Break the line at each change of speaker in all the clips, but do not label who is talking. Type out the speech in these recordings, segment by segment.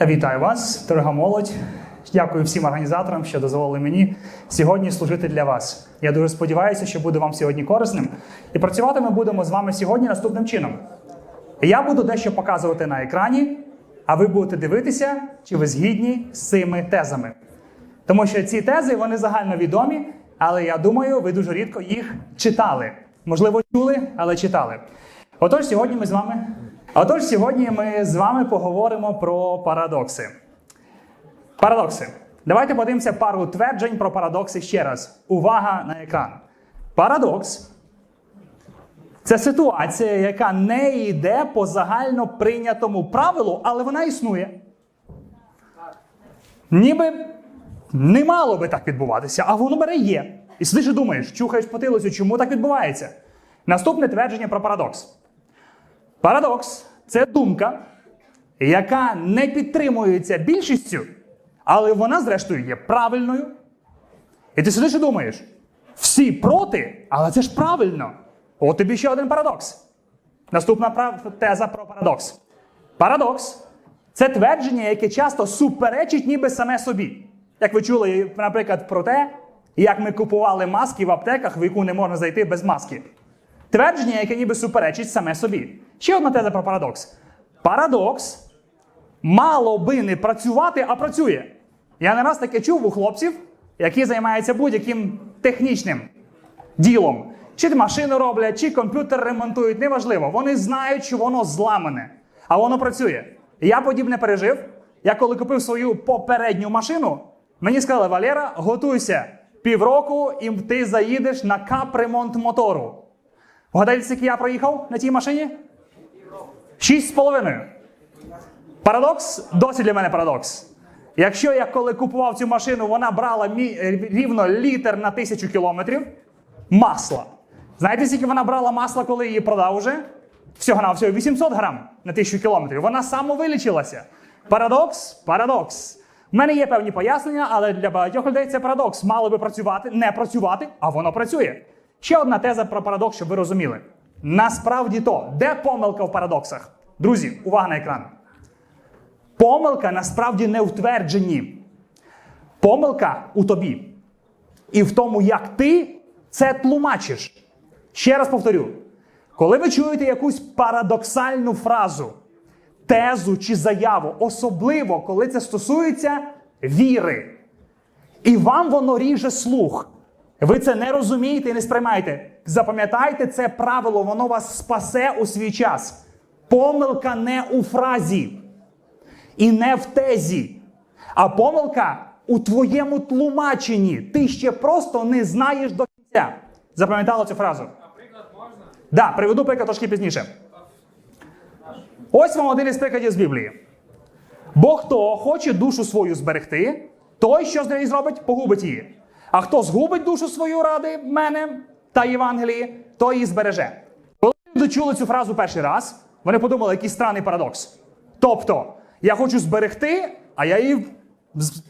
Вітаю вас, дорога молодь. Дякую всім організаторам, що дозволили мені сьогодні служити для вас. Я дуже сподіваюся, що буде вам сьогодні корисним. І працювати ми будемо з вами сьогодні наступним чином. Я буду дещо показувати на екрані, а ви будете дивитися, чи ви згідні з цими тезами. Тому що ці тези вони загальновідомі, але я думаю, ви дуже рідко їх читали. Можливо, чули, але читали. Отож, сьогодні ми з вами. Отож, сьогодні ми з вами поговоримо про парадокси. Парадокси. Давайте подивимося пару тверджень про парадокси ще раз. Увага на екран. Парадокс це ситуація, яка не йде по загально прийнятому правилу, але вона існує. Ніби не мало би так відбуватися, а воно бере є. І сидиш і думаєш, чухаєш потилицю, чому так відбувається? Наступне твердження про парадокс. Парадокс це думка, яка не підтримується більшістю, але вона, зрештою, є правильною. І ти сидиш і думаєш, всі проти, але це ж правильно. От тобі ще один парадокс. Наступна теза про парадокс. Парадокс це твердження, яке часто суперечить ніби саме собі. Як ви чули, наприклад, про те, як ми купували маски в аптеках, в яку не можна зайти без маски. Твердження, яке ніби суперечить саме собі. Ще одна теза про парадокс. Парадокс мало би не працювати, а працює. Я не раз таке чув у хлопців, які займаються будь-яким технічним ділом. Чи машину роблять, чи комп'ютер ремонтують, неважливо. Вони знають, що воно зламане, а воно працює. Я подібне пережив. Я коли купив свою попередню машину, мені сказали, Валера, готуйся півроку, і ти заїдеш на капремонт мотору. Вгадайте, скільки я проїхав на тій машині? Шість з половиною. Парадокс досі для мене парадокс. Якщо я коли купував цю машину, вона брала мі... рівно літр на тисячу кілометрів масла. Знаєте, скільки вона брала масла, коли її продав уже? Всього на всього 800 грам на тисячу кілометрів. Вона самовилічилася. Парадокс, парадокс. У мене є певні пояснення, але для багатьох людей це парадокс. Мало би працювати, не працювати, а воно працює. Ще одна теза про парадокс, щоб ви розуміли. Насправді то, де помилка в парадоксах? Друзі, увага на екран. Помилка насправді не в твердженні. Помилка у тобі. І в тому, як ти це тлумачиш. Ще раз повторю: коли ви чуєте якусь парадоксальну фразу, тезу чи заяву, особливо коли це стосується віри, і вам воно ріже слух. Ви це не розумієте і не сприймаєте. Запам'ятайте це правило, воно вас спасе у свій час. Помилка не у фразі і не в тезі, а помилка у твоєму тлумаченні. Ти ще просто не знаєш до кінця. Запам'ятали цю фразу?
Наприклад, можна?
Да, приведу приклад трошки пізніше. Ось вам один із прикладів з Біблії. Бо хто хоче душу свою зберегти, той, що з нею зробить, погубить її. А хто згубить душу свою ради мене та Євангелії, той її збереже. Коли люди чули цю фразу перший раз, вони подумали, який странний парадокс. Тобто, я хочу зберегти, а я її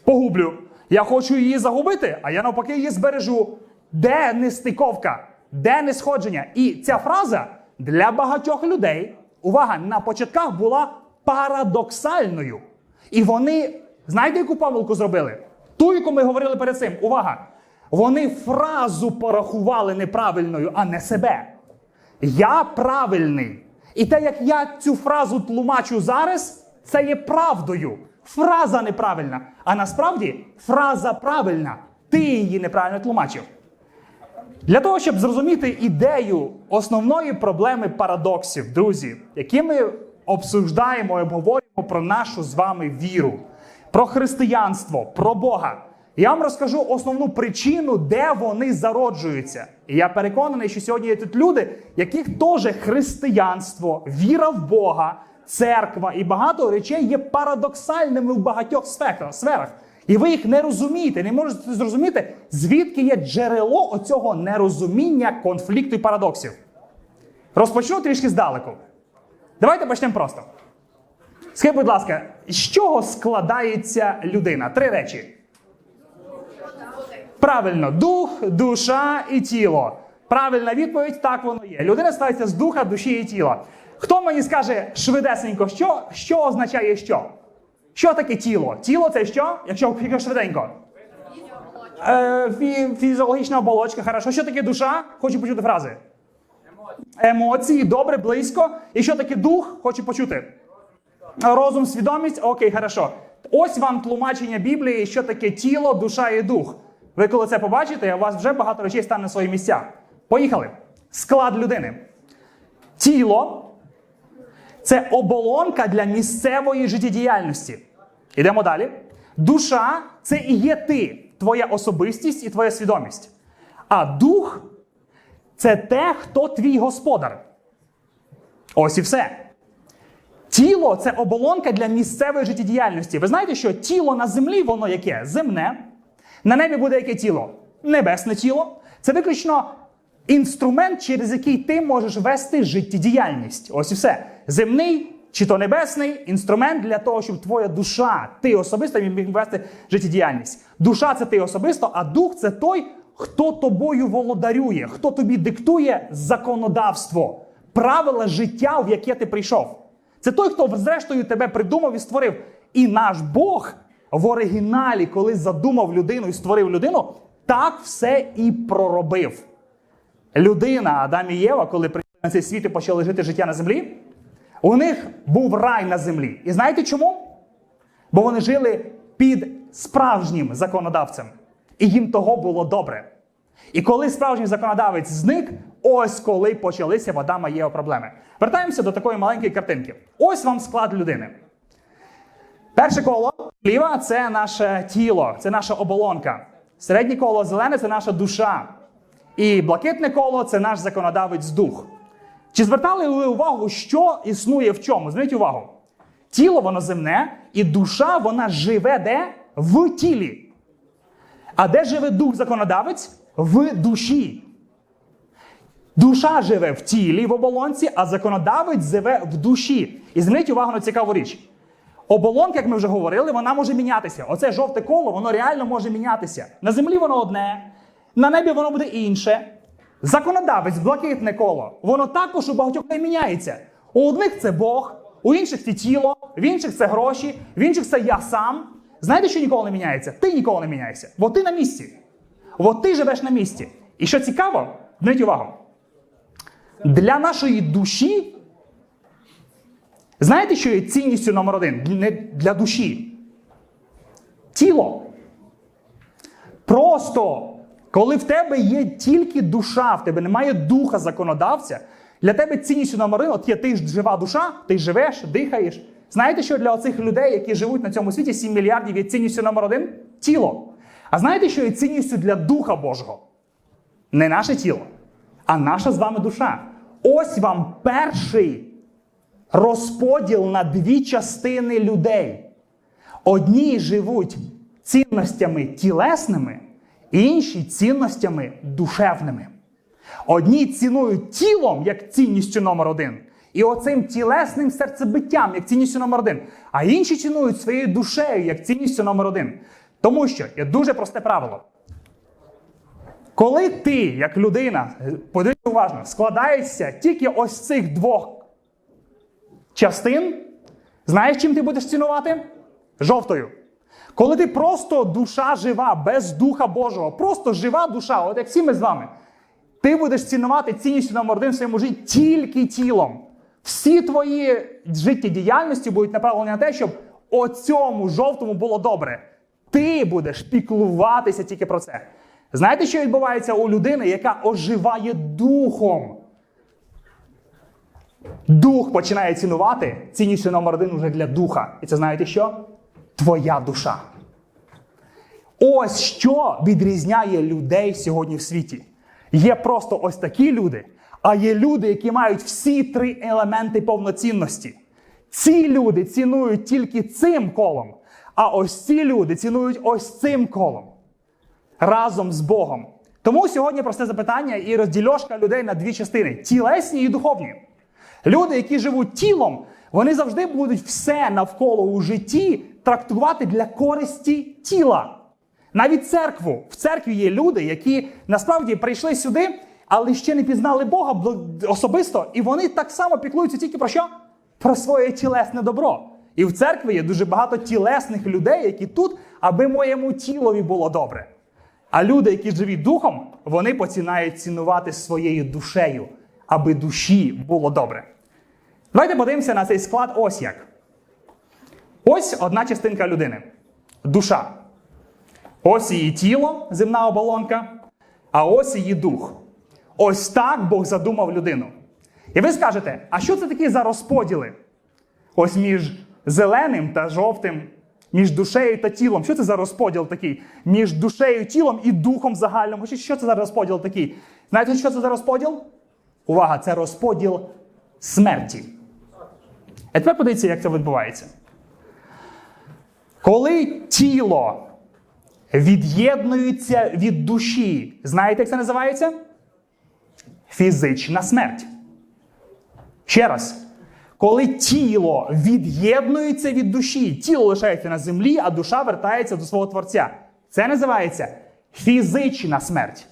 погублю. Я хочу її загубити, а я навпаки її збережу. Де нестиковка? Де несходження? І ця фраза для багатьох людей, увага, на початках була парадоксальною. І вони, знаєте, яку помилку зробили? Ту, яку ми говорили перед цим. Увага! Вони фразу порахували неправильною, а не себе. Я правильний. І те, як я цю фразу тлумачу зараз, це є правдою. Фраза неправильна. А насправді фраза правильна. Ти її неправильно тлумачив. Для того, щоб зрозуміти ідею основної проблеми парадоксів, друзі, які ми обсуждаємо і обговорюємо про нашу з вами віру, про християнство, про Бога. Я вам розкажу основну причину, де вони зароджуються. І я переконаний, що сьогодні є тут люди, яких теж християнство, віра в Бога, церква і багато речей є парадоксальними в багатьох сферах. І ви їх не розумієте, не можете зрозуміти, звідки є джерело оцього нерозуміння конфлікту і парадоксів. Розпочну трішки здалеку. Давайте почнемо просто. Скажіть, будь ласка, з чого складається людина? Три речі. Правильно, дух, душа і тіло. Правильна відповідь, так воно є. Людина складається з духа, душі і тіла. Хто мені скаже швидесенько, що, що означає що? Що таке тіло? Тіло це що? Якщо швиденько. Е, фі- фізіологічна оболочка, хорошо. Що таке душа? Хочу почути фрази. Емоції, добре, близько. І що таке дух? Хочу почути. Розум, свідомість, окей, хорошо. Ось вам тлумачення Біблії, що таке тіло, душа і дух. Ви коли це побачите, у вас вже багато речей стане на свої місця. Поїхали. Склад людини. Тіло це оболонка для місцевої життєдіяльності. Ідемо далі. Душа це і є ти, твоя особистість і твоя свідомість. А дух це те, хто твій господар. Ось і все. Тіло це оболонка для місцевої життєдіяльності. Ви знаєте, що тіло на землі, воно яке? Земне. На небі буде яке тіло? Небесне тіло. Це виключно інструмент, через який ти можеш вести життєдіяльність. Ось і все. Земний чи то небесний інструмент для того, щоб твоя душа, ти особисто міг вести життєдіяльність. Душа це ти особисто, а дух це той, хто тобою володарює, хто тобі диктує законодавство, правила життя, в яке ти прийшов. Це той, хто зрештою тебе придумав і створив. І наш Бог в оригіналі, коли задумав людину і створив людину, так все і проробив. Людина, Адам і Єва, коли прийшли на цей світ і почали жити життя на землі, у них був рай на землі. І знаєте чому? Бо вони жили під справжнім законодавцем. І їм того було добре. І коли справжній законодавець зник, ось коли почалися в Адама Єва проблеми. Вертаємося до такої маленької картинки. Ось вам склад людини. Перше коло ліва це наше тіло, це наша оболонка. Середнє коло зелене це наша душа. І блакитне коло це наш законодавець дух. Чи звертали ви увагу, що існує в чому? Зверніть увагу. Тіло воно земне, і душа вона живе де? В тілі. А де живе дух законодавець? В душі. Душа живе в тілі в оболонці, а законодавець живе в душі. І зверніть увагу на цікаву річ. Оболонка, як ми вже говорили, вона може мінятися. Оце жовте коло, воно реально може мінятися. На землі воно одне, на небі воно буде інше. Законодавець, блакитне коло, воно також у багатьох не міняється. У одних це Бог, у інших це тіло, в інших це гроші, в інших це я сам. Знаєте, що ніколи не міняється? Ти ніколи не міняєшся. Бо ти на місці. От ти живеш на місці. І що цікаво, зверніть увагу. Для нашої душі Знаєте, що є цінністю номер один не для душі? Тіло. Просто, коли в тебе є тільки душа, в тебе немає духа законодавця, для тебе цінністю номер один, от є ти ж жива душа, ти живеш, дихаєш. Знаєте, що для оцих людей, які живуть на цьому світі, 7 мільярдів є цінністю номер один? Тіло. А знаєте, що є цінністю для Духа Божого? Не наше тіло, а наша з вами душа. Ось вам перший розподіл на дві частини людей. Одні живуть цінностями тілесними, інші цінностями душевними. Одні цінують тілом як цінністю номер один, і оцим тілесним серцебиттям як цінністю номер один, а інші цінують своєю душею як цінністю номер один. Тому що є дуже просте правило. Коли ти, як людина, подивіться уважно, складаєшся тільки ось цих двох частин, знаєш, чим ти будеш цінувати? Жовтою. Коли ти просто душа жива, без Духа Божого, просто жива душа, от як всі ми з вами, ти будеш цінувати цінністю номер один в своєму житті тільки тілом. Всі твої життєдіяльності будуть направлені на те, щоб оцьому жовтому було добре. Ти будеш піклуватися тільки про це. Знаєте, що відбувається у людини, яка оживає духом? Дух починає цінувати цінністю номер один уже для духа. І це знаєте що? Твоя душа. Ось що відрізняє людей сьогодні в світі. Є просто ось такі люди, а є люди, які мають всі три елементи повноцінності. Ці люди цінують тільки цим колом, а ось ці люди цінують ось цим колом разом з Богом. Тому сьогодні просте запитання і роздільошка людей на дві частини: тілесні і духовні. Люди, які живуть тілом, вони завжди будуть все навколо у житті трактувати для користі тіла. Навіть церкву. В церкві є люди, які насправді прийшли сюди, але ще не пізнали Бога особисто, і вони так само піклуються тільки про що? Про своє тілесне добро. І в церкві є дуже багато тілесних людей, які тут, аби моєму тілові було добре. А люди, які живі духом, вони починають цінувати своєю душею, аби душі було добре. Давайте подивимося на цей склад ось як. Ось одна частинка людини душа. Ось її тіло, земна оболонка, а ось її дух. Ось так Бог задумав людину. І ви скажете, а що це такі за розподіли? Ось між зеленим та жовтим, між душею та тілом. Що це за розподіл такий? Між душею, тілом і духом загальним. Що- це за розподіл такий? Знаєте, що це за розподіл? Увага, це розподіл смерті. А тепер подивіться, як це відбувається. Коли тіло від'єднується від душі, знаєте, як це називається? Фізична смерть. Ще раз. Коли тіло від'єднується від душі, тіло лишається на землі, а душа вертається до свого Творця. Це називається фізична смерть.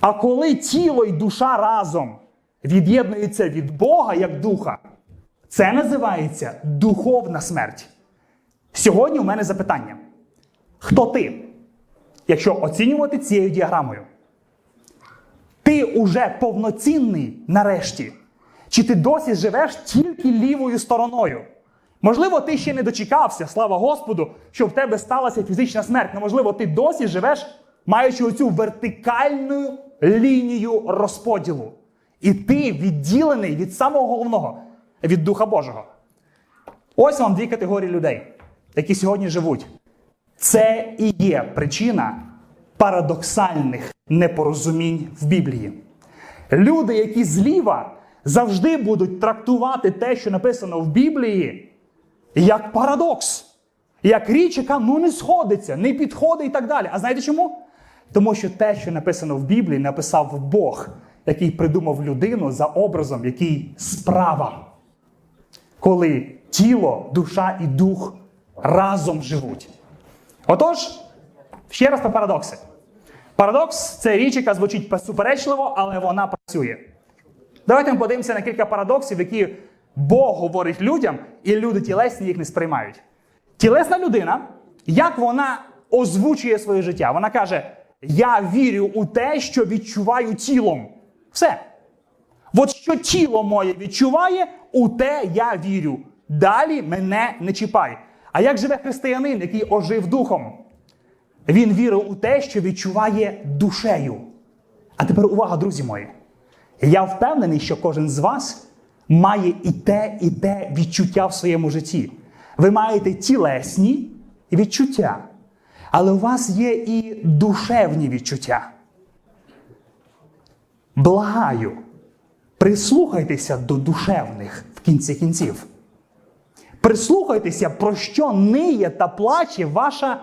А коли тіло і душа разом від'єднуються від Бога як духа, це називається духовна смерть. Сьогодні у мене запитання: хто ти? Якщо оцінювати цією діаграмою, ти уже повноцінний нарешті? Чи ти досі живеш тільки лівою стороною? Можливо, ти ще не дочекався, слава Господу, що в тебе сталася фізична смерть. Ну, можливо, ти досі живеш, маючи оцю вертикальну лінію розподілу. І ти відділений від самого головного, від Духа Божого. Ось вам дві категорії людей, які сьогодні живуть. Це і є причина парадоксальних непорозумінь в Біблії. Люди, які зліва, завжди будуть трактувати те, що написано в Біблії, як парадокс, як річ, яка ну не сходиться, не підходить і так далі. А знаєте чому? Тому що те, що написано в Біблії, написав Бог, який придумав людину за образом, який справа коли тіло, душа і дух разом живуть. Отож, ще раз про парадокси. Парадокс це річ, яка звучить суперечливо, але вона працює. Давайте ми подивимося на кілька парадоксів, які Бог говорить людям, і люди тілесні їх не сприймають. Тілесна людина, як вона озвучує своє життя? Вона каже: Я вірю у те, що відчуваю тілом. Все. От що тіло моє відчуває, у те я вірю. Далі мене не чіпай. А як живе християнин, який ожив духом? Він вірив у те, що відчуває душею. А тепер увага, друзі мої. Я впевнений, що кожен з вас має і те, і те відчуття в своєму житті. Ви маєте тілесні відчуття, але у вас є і душевні відчуття. Благаю, прислухайтеся до душевних в кінці кінців. Прислухайтеся, про що ниє та плаче ваша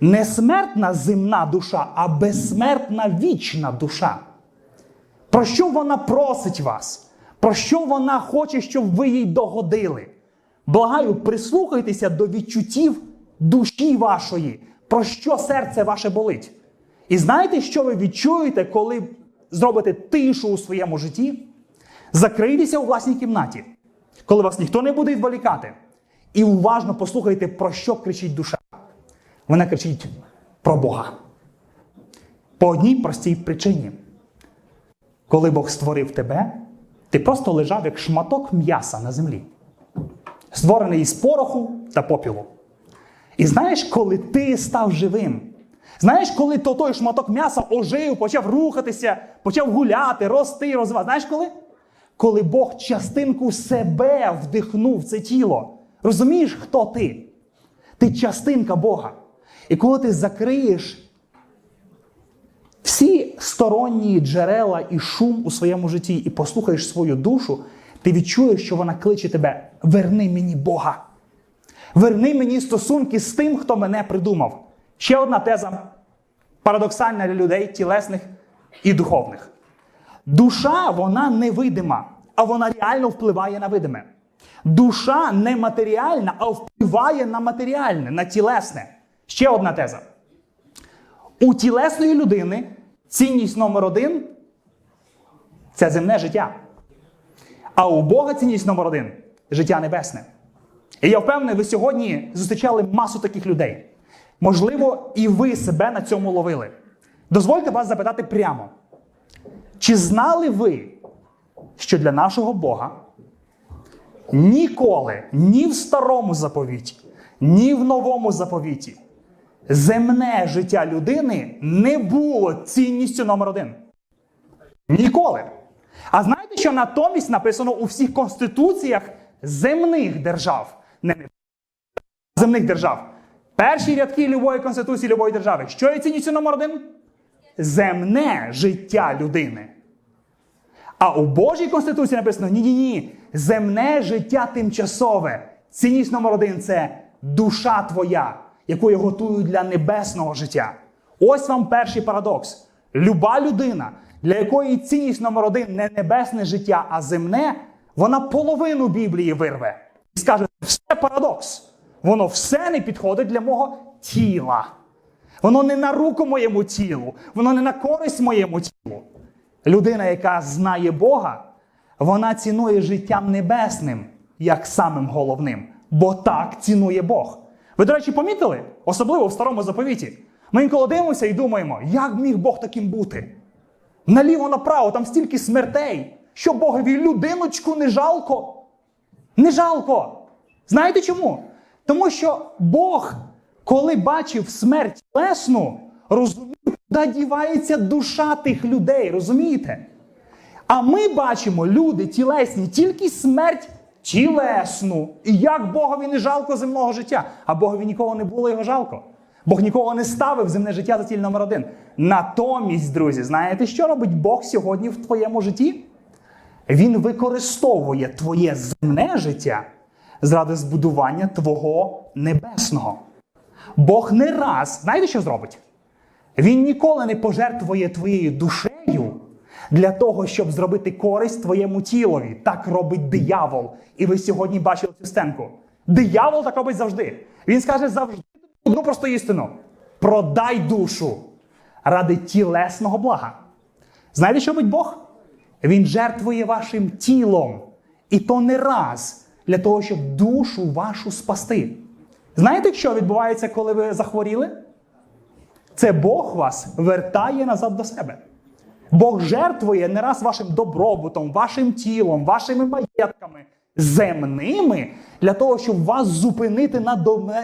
не смертна земна душа, а безсмертна вічна душа. Про що вона просить вас? Про що вона хоче, щоб ви їй догодили? Благаю, прислухайтеся до відчуттів душі вашої, про що серце ваше болить. І знаєте, що ви відчуєте, коли зробите тишу у своєму житті? Закрийтеся у власній кімнаті, коли вас ніхто не буде відволікати. І уважно послухайте, про що кричить душа. Вона кричить про Бога. По одній простій причині. Коли Бог створив тебе, ти просто лежав як шматок м'яса на землі, створений із пороху та попілу. І знаєш, коли ти став живим, знаєш, коли то той шматок м'яса ожив, почав рухатися, почав гуляти, рости, розвивати. Знаєш коли? Коли Бог частинку себе вдихнув в це тіло. Розумієш, хто ти? Ти частинка Бога. І коли ти закриєш всі сторонні джерела і шум у своєму житті і послухаєш свою душу, ти відчуєш, що вона кличе тебе: верни мені Бога. Верни мені стосунки з тим, хто мене придумав. Ще одна теза парадоксальна для людей тілесних і духовних. Душа, вона невидима, а вона реально впливає на видиме. Душа не матеріальна, а впливає на матеріальне, на тілесне. Ще одна теза. У тілесної людини цінність номер один це земне життя. А у Бога цінність номер один життя небесне. І я впевнений, ви сьогодні зустрічали масу таких людей. Можливо, і ви себе на цьому ловили. Дозвольте вас запитати прямо: чи знали ви, що для нашого Бога ніколи ні в старому заповіті, ні в новому заповіті земне життя людини не було цінністю номер один? Ніколи. А знаєте, що натомість написано у всіх конституціях земних держав, не земних держав. Перші рядки любої конституції любої держави. Що є цінністю номер один? Земне життя людини. А у Божій конституції написано: ні-ні ні, земне життя тимчасове. Цінність номер один це душа твоя, яку я готую для небесного життя. Ось вам перший парадокс. Люба людина, для якої цінність номер один не небесне життя, а земне, вона половину Біблії вирве. І скаже, все парадокс. Воно все не підходить для мого тіла. Воно не на руку моєму тілу, воно не на користь моєму тілу. Людина, яка знає Бога, вона цінує життям небесним як самим головним, бо так цінує Бог. Ви, до речі, помітили? Особливо в старому заповіті. Ми інколи дивимося і думаємо, як міг Бог таким бути? Наліво направо, там стільки смертей, що Богові людиночку не жалко. Не жалко. Знаєте чому? Тому що Бог, коли бачив смерть тілесну, розумів, куди дівається душа тих людей, розумієте? А ми бачимо люди тілесні, тільки смерть тілесну. І як Богові не жалко земного життя, а Богові нікого не було його жалко. Бог нікого не ставив земне життя за ціль номер один. Натомість, друзі, знаєте, що робить Бог сьогодні в твоєму житті? Він використовує твоє земне життя заради збудування твого небесного. Бог не раз, знаєте, що зробить? Він ніколи не пожертвує твоєю душею для того, щоб зробити користь твоєму тілові. Так робить диявол. І ви сьогодні бачили цю стенку. Диявол так робить завжди. Він скаже завжди одну просту істину: продай душу ради тілесного блага. Знаєте, що робить Бог? Він жертвує вашим тілом. І то не раз для того, щоб душу вашу спасти. Знаєте, що відбувається, коли ви захворіли? Це Бог вас вертає назад до себе. Бог жертвує не раз вашим добробутом, вашим тілом, вашими маєтками земними для того, щоб вас зупинити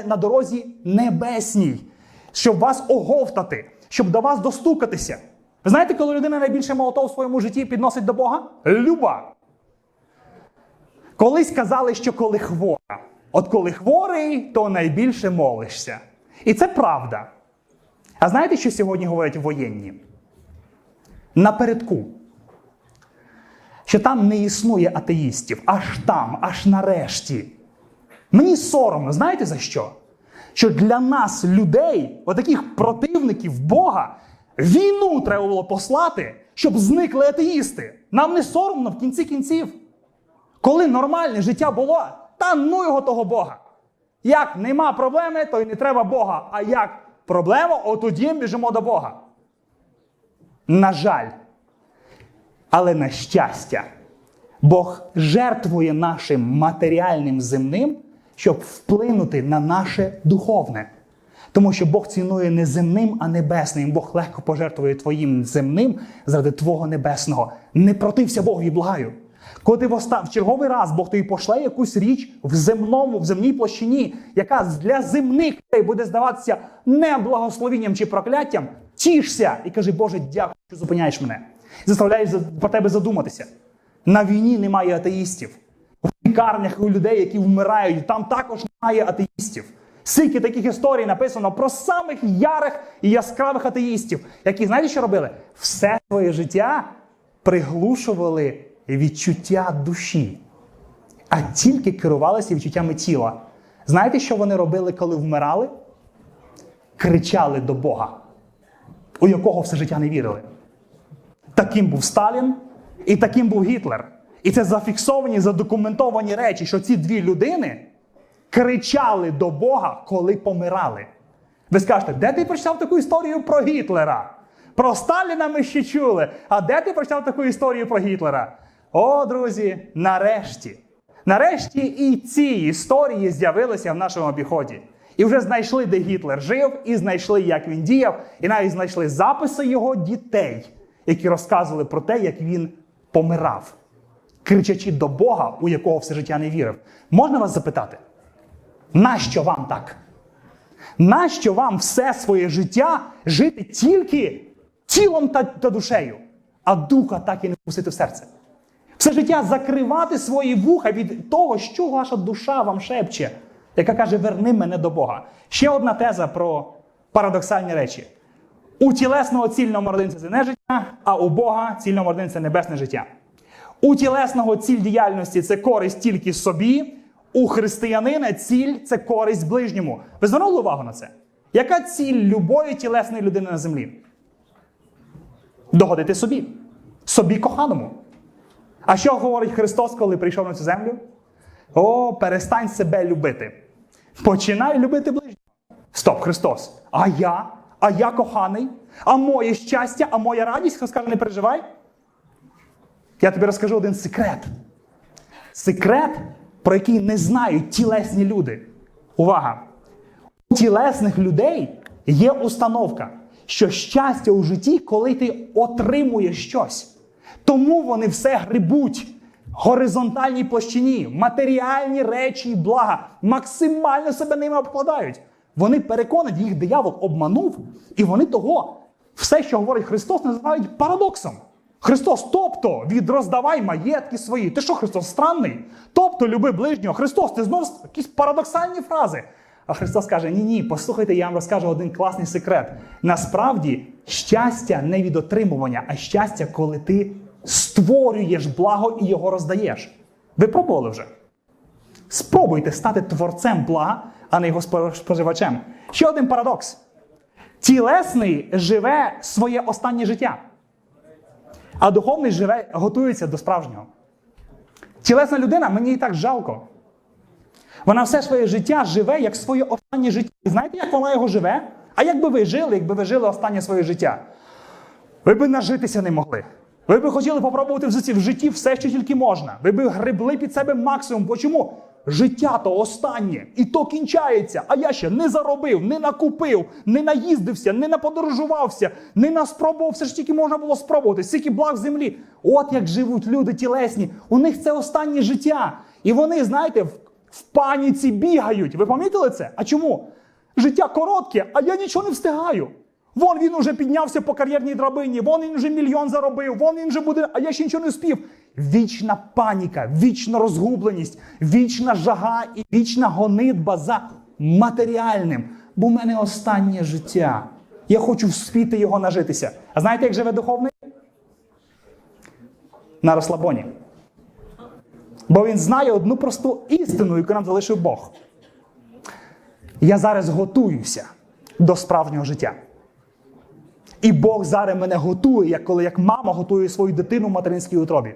на, дорозі небесній, щоб вас оговтати, щоб до вас достукатися. Ви знаєте, коли людина найбільше молотов в своєму житті підносить до Бога? Люба. Колись казали, що коли хвора. От коли хворий, то найбільше молишся. І це правда. А знаєте, що сьогодні говорять воєнні? Напередку. Що там не існує атеїстів, аж там, аж нарешті. Мені соромно, знаєте за що? Що для нас, людей, отаких противників Бога, війну треба було послати, щоб зникли атеїсти. Нам не соромно в кінці кінців. Коли нормальне життя було, та ну його того Бога. Як нема проблеми, то й не треба Бога. А як проблема, от тоді біжимо до Бога. На жаль. Але на щастя, Бог жертвує нашим матеріальним земним, щоб вплинути на наше духовне. Тому що Бог цінує не земним, а небесним. Бог легко пожертвує твоїм земним заради твого небесного. Не протився Богу і благаю. Коли ти в, черговий раз Бог тобі пошле якусь річ в земному, в земній площині, яка для земних людей буде здаватися не благословінням чи прокляттям, тішся і кажи, Боже, дякую, що зупиняєш мене. Заставляєш за- про тебе задуматися. На війні немає атеїстів. В лікарнях у людей, які вмирають, там також немає атеїстів. Скільки таких історій написано про самих ярих і яскравих атеїстів, які, знаєте, що робили? Все своє життя приглушували відчуття душі, а тільки керувалися відчуттями тіла. Знаєте, що вони робили, коли вмирали? Кричали до Бога, у якого все життя не вірили. Таким був Сталін і таким був Гітлер. І це зафіксовані, задокументовані речі, що ці дві людини кричали до Бога, коли помирали. Ви скажете, де ти прочитав таку історію про Гітлера? Про Сталіна ми ще чули. А де ти прочитав таку історію про Гітлера? О, друзі, нарешті. Нарешті і ці історії з'явилися в нашому обіході. І вже знайшли, де Гітлер жив, і знайшли, як він діяв, і навіть знайшли записи його дітей, які розказували про те, як він помирав, кричачи до Бога, у якого все життя не вірив. Можна вас запитати, нащо вам так? Нащо вам все своє життя жити тільки тілом та, та душею, а духа так і не впустити в серце? Все життя закривати свої вуха від того, що ваша душа вам шепче, яка каже: Верни мене до Бога. Ще одна теза про парадоксальні речі. У тілесного ціль номер це земне життя, а у Бога ціль номер це небесне життя. У тілесного ціль діяльності це користь тільки собі, у християнина ціль це користь ближньому. Ви звернули увагу на це? Яка ціль любої тілесної людини на землі? Догодити собі, собі коханому. А що говорить Христос, коли прийшов на цю землю? О, перестань себе любити. Починай любити ближнього. Стоп, Христос. А я? А я коханий? А моє щастя, а моя радість? Хто скаже, не переживай? Я тобі розкажу один секрет. Секрет, про який не знають тілесні люди. Увага! У тілесних людей є установка, що щастя у житті, коли ти отримуєш щось. Тому вони все грибуть. Горизонтальній площині, матеріальні речі і блага, максимально себе ними обкладають. Вони переконані, їх диявол обманув, і вони того, все, що говорить Христос, називають парадоксом. Христос, тобто від роздавай маєтки свої. Ти що, Христос странний? Тобто люби ближнього. Христос, ти знов якісь парадоксальні фрази. А Христос каже: Ні, ні, послухайте, я вам розкажу один класний секрет. Насправді, щастя не від отримування, а щастя, коли ти створюєш благо і його роздаєш. Ви пробували вже? Спробуйте стати творцем блага, а не його споживачем. Ще один парадокс: тілесний живе своє останнє життя, а духовний живе, готується до справжнього. Тілесна людина, мені і так жалко. Вона все своє життя живе як своє останнє життя. І знаєте, як вона його живе? А як би ви жили, якби ви жили останнє своє життя? Ви б нажитися не могли. Ви б хотіли попробувати в житті, все, що тільки можна. Ви б гребли під себе максимум. Бо чому? Життя то останнє, і то кінчається. А я ще не заробив, не накупив, не наїздився, не наподорожувався, не наспробував все ж тільки можна було спробувати. Стільки благ землі. От як живуть люди тілесні. У них це останнє життя. І вони, знаєте, в, в паніці бігають. Ви помітили це? А чому? Життя коротке, а я нічого не встигаю. Вон він уже піднявся по кар'єрній драбині, вон він вже мільйон заробив, вон він вже буде, а я ще нічого не успів. Вічна паніка, вічна розгубленість, вічна жага і вічна гонитба за матеріальним. Бо в мене останнє життя. Я хочу вспіти його нажитися. А знаєте, як живе духовний? На розслабоні. Бо він знає одну просту істину, яку нам залишив Бог. Я зараз готуюся до справжнього життя. І Бог зараз мене готує, як коли як мама готує свою дитину в материнській утробі.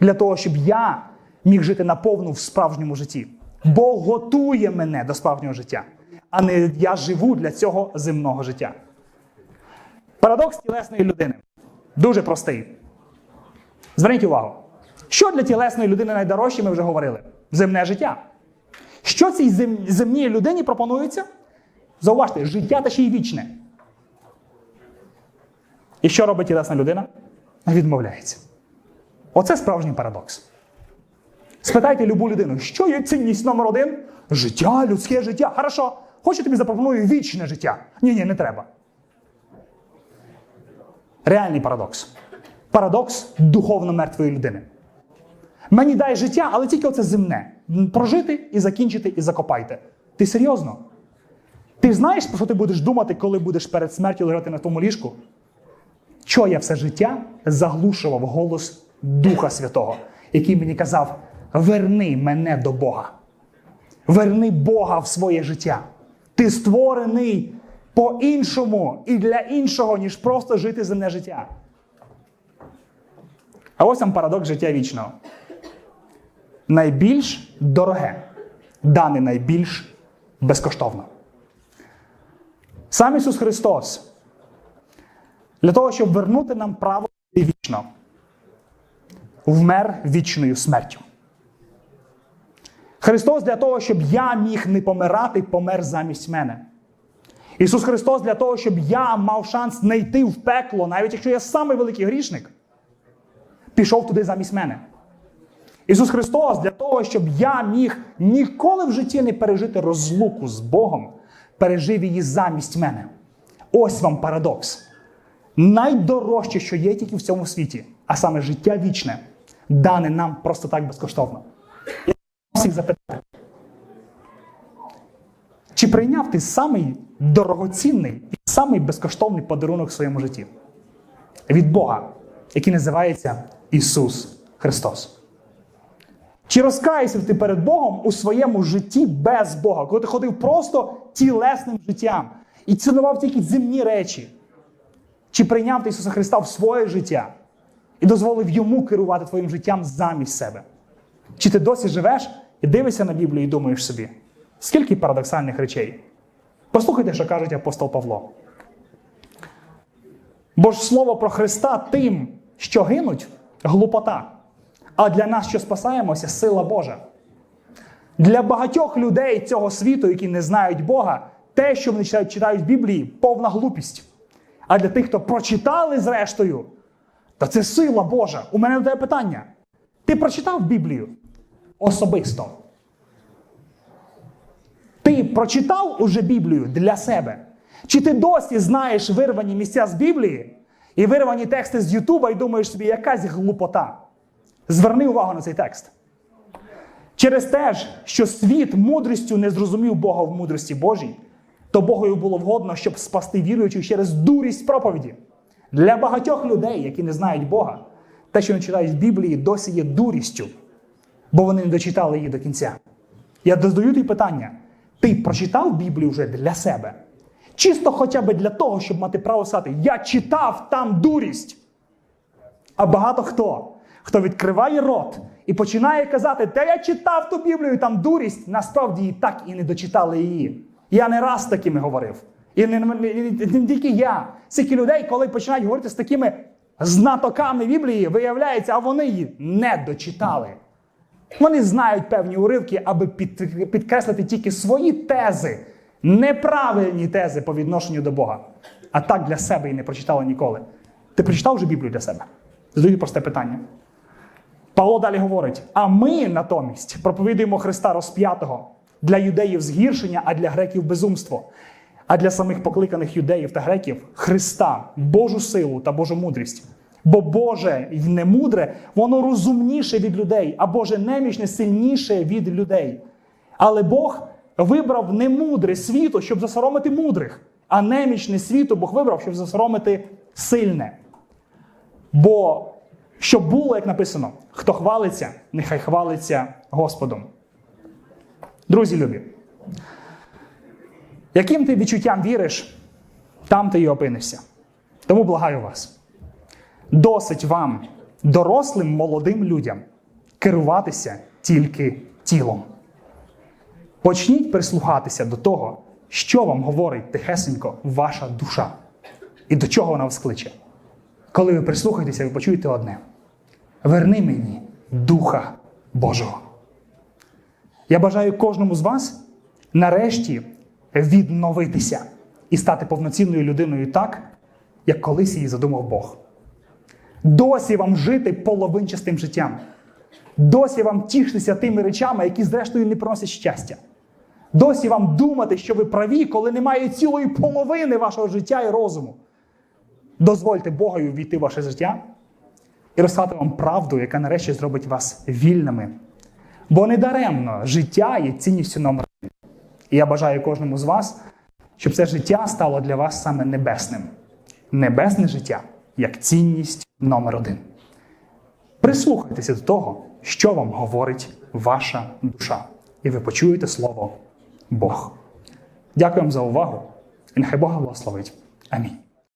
Для того, щоб я міг жити наповну в справжньому житті. Бог готує мене до справжнього життя, а не я живу для цього земного життя. Парадокс тілесної людини дуже простий. Зверніть увагу, що для тілесної людини найдорожче, ми вже говорили: земне життя. Що цій зем... земній людині пропонується? Зауважте, життя та ще й вічне. І що робить тілесна людина? Відмовляється. Оце справжній парадокс. Спитайте любу людину, що є цінність номер один? Життя, людське життя. Хорошо, хочу тобі запропоную вічне життя. Ні, ні, не треба. Реальний парадокс. Парадокс духовно мертвої людини. Мені дай життя, але тільки оце земне. Прожити і закінчити, і закопайте. Ти серйозно? Ти знаєш, про що ти будеш думати, коли будеш перед смертю лежати на тому ліжку? Що я все життя заглушував голос Духа Святого, який мені казав: верни мене до Бога. Верни Бога в своє життя. Ти створений по-іншому і для іншого, ніж просто жити земне життя. А ось там парадокс життя вічного. Найбільш дороге, дане найбільш безкоштовно. Сам Ісус Христос для того, щоб вернути нам право вічно, вмер вічною смертю. Христос для того, щоб я міг не помирати, помер замість мене. Ісус Христос для того, щоб я мав шанс не йти в пекло, навіть якщо я самий великий грішник, пішов туди замість мене. Ісус Христос для того, щоб я міг ніколи в житті не пережити розлуку з Богом, пережив її замість мене. Ось вам парадокс. Найдорожче, що є тільки в цьому світі, а саме життя вічне, дане нам просто так безкоштовно. Я всіх запитаю, чи прийняв ти самий дорогоцінний і самий безкоштовний подарунок в своєму житті? Від Бога, який називається Ісус Христос. Чи розкаєшся ти перед Богом у своєму житті без Бога, коли ти ходив просто тілесним життям і цінував тільки земні речі? Чи прийняв ти Ісуса Христа в своє життя і дозволив йому керувати твоїм життям замість себе? Чи ти досі живеш і дивишся на Біблію і думаєш собі, скільки парадоксальних речей? Послухайте, що каже апостол Павло. Бо ж слово про Христа тим, що гинуть, глупота. А для нас, що спасаємося, сила Божа. Для багатьох людей цього світу, які не знають Бога, те, що вони читають, в Біблії, повна глупість. А для тих, хто прочитали зрештою, то це сила Божа. У мене до тебе питання. Ти прочитав Біблію особисто? Ти прочитав уже Біблію для себе? Чи ти досі знаєш вирвані місця з Біблії і вирвані тексти з Ютуба і думаєш собі, якась глупота? Зверни увагу на цей текст. Через те ж, що світ мудрістю не зрозумів Бога в мудрості Божій, то Богові було вгодно, щоб спасти віруючих через дурість проповіді. Для багатьох людей, які не знають Бога, те, що не читають в Біблії, досі є дурістю, бо вони не дочитали її до кінця. Я задаю тобі питання: ти прочитав Біблію вже для себе? Чисто хоча б для того, щоб мати право сказати, я читав там дурість. А багато хто, хто відкриває рот і починає казати, та я читав ту Біблію, там дурість, насправді і так і не дочитали її. Я не раз такими говорив. І не, не, не, не тільки я. Скільки людей, коли починають говорити з такими знатоками Біблії, виявляється, а вони її не дочитали. Вони знають певні уривки, аби під, підкреслити тільки свої тези, неправильні тези по відношенню до Бога. А так для себе і не прочитали ніколи. Ти прочитав вже Біблію для себе? Задаю просте питання. Павло далі говорить: а ми натомість проповідуємо Христа розп'ятого для юдеїв згіршення, а для греків безумство. А для самих покликаних юдеїв та греків Христа, Божу силу та Божу мудрість. Бо Боже й немудре, воно розумніше від людей, а Боже немічне сильніше від людей. Але Бог вибрав немудре світу, щоб засоромити мудрих, а немічне світу Бог вибрав, щоб засоромити сильне. Бо щоб було, як написано, хто хвалиться, нехай хвалиться Господом. Друзі любі, яким ти відчуттям віриш, там ти і опинишся. Тому благаю вас. Досить вам, дорослим молодим людям, керуватися тільки тілом. Почніть прислухатися до того, що вам говорить тихесенько ваша душа, і до чого вона вас кличе. Коли ви прислухаєтеся, ви почуєте одне: верни мені Духа Божого. Я бажаю кожному з вас нарешті відновитися і стати повноцінною людиною так, як колись її задумав Бог. Досі вам жити половинчастим життям. Досі вам тішитися тими речами, які, зрештою, не приносять щастя. Досі вам думати, що ви праві, коли немає цілої половини вашого життя і розуму. Дозвольте Богові ввійти в ваше життя і розказати вам правду, яка нарешті зробить вас вільними. Бо недаремно життя є цінністю номер один. І я бажаю кожному з вас, щоб це життя стало для вас саме небесним. Небесне життя як цінність номер один. Прислухайтеся до того, що вам говорить ваша душа, і ви почуєте слово Бог. Дякую вам за увагу, і нехай Бога благословить. Амінь.